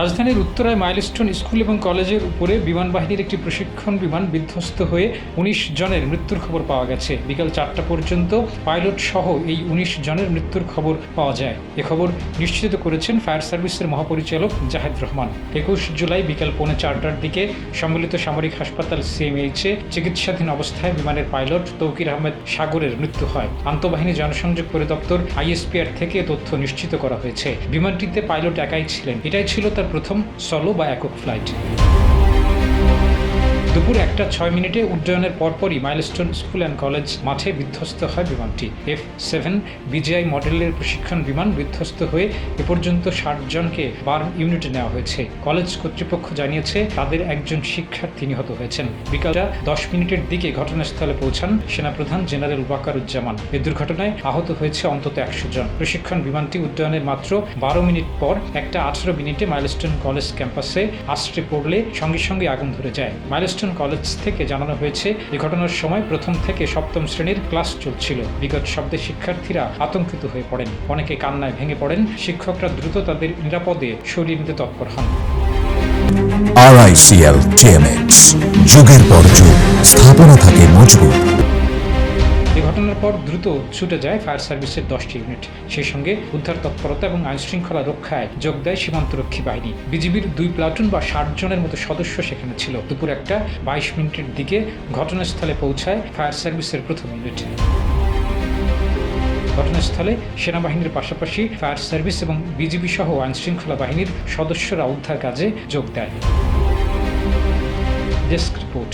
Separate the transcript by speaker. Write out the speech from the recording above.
Speaker 1: রাজধানীর উত্তরায় milestone school এবং কলেজের উপরে বিমান বাহিনীর একটি প্রশিক্ষণ বিমান বিধ্বস্ত হয়ে উনিশ জনের মৃত্যুর খবর পাওয়া গেছে। বিকাল চারটা পর্যন্ত পাইলট সহ এই উনিশ জনের মৃত্যুর খবর পাওয়া যায়। এ খবর নিশ্চিত করেছেন ফায়ার সার্ভিসের মহাপরিচালক জাহেদ রহমান। একুশ জুলাই বিকাল পৌনে চারটার দিকে সম্মিলিত সামরিক হাসপাতাল সিএমএইচে চিকিৎসাধীন অবস্থায় বিমানের পাইলট তৌকির আহমেদ সাগরের মৃত্যু হয়। আন্তঃবাহিনী জনসংযোগ পরিদপ্তর আইএসপিআর থেকে তথ্য নিশ্চিত করা হয়েছে। বিমানটিতে পাইলট একাই ছিলেন। এটাই ছিল তার প্রথম সলো বা একক ফ্লাইট দুপুর একটা ছয় মিনিটে উড্ডয়নের পরপরই মাইলস্টোন স্কুল অ্যান্ড কলেজ মাঠে বিধ্বস্ত হয় বিমানটি। এফ সেভেন বিজিআই মডেলের প্রশিক্ষণ বিমান বিধ্বস্ত হয়ে এ পর্যন্ত ষাট জনকে বার্ন ইউনিটে নেওয়া হয়েছে। কলেজ কর্তৃপক্ষ জানিয়েছে, তাদের একজন শিক্ষার্থী নিহত হয়েছেন। বিকালটা দশ মিনিটের দিকে ঘটনাস্থলে পৌঁছান সেনাপ্রধান জেনারেল ওয়াকারুজ্জামান। এ দুর্ঘটনায় আহত হয়েছে অন্তত একশো জন। প্রশিক্ষণ বিমানটি উড্ডয়নের মাত্র বারো মিনিট পর একটা আঠারো মিনিটে মাইলস্টোন কলেজ ক্যাম্পাসে আশ্রে পড়লে সঙ্গে সঙ্গে আগুন ধরে যায়। মাইলস্টোন কলেজ থেকে জানানো হয়েছে এই ঘটনার সময় প্রথম থেকে সপ্তম শ্রেণির ক্লাস চলছিল। বিগত শব্দে শিক্ষার্থীরা আতঙ্কিত হয়ে পড়েন। অনেকে কান্নায় ভেঙে পড়েন। শিক্ষকরা দ্রুত তাদের নিরাপদে সরিয়ে নিতে তৎপর হন।
Speaker 2: আরআইসিএল টিএমএক্স যুগের পর যুগ, স্থাপনা থাকে মজবুত।
Speaker 1: ঘটনার পর দ্রুত ছুটে যায় ফায়ার সার্ভিসের দশটি ইউনিট। সেই সঙ্গে উদ্ধার তৎপরতা এবং আইন শৃঙ্খলা রক্ষায় যোগ দেয় সীমান্তরক্ষী বাহিনী। বিজিবির দুই প্লাটুন বা ষাট জনের মতো সদস্য সেখানে ছিল। দুপুর একটা বাইশ মিনিটের দিকে ঘটনাস্থলে পৌঁছায় ফায়ার সার্ভিসের প্রথম ইউনিট। ঘটনাস্থলে সেনাবাহিনীর পাশাপাশি ফায়ার সার্ভিস এবং বিজিবি সহ আইন শৃঙ্খলা বাহিনীর সদস্যরা উদ্ধার কাজে যোগ দেয়। Desk report.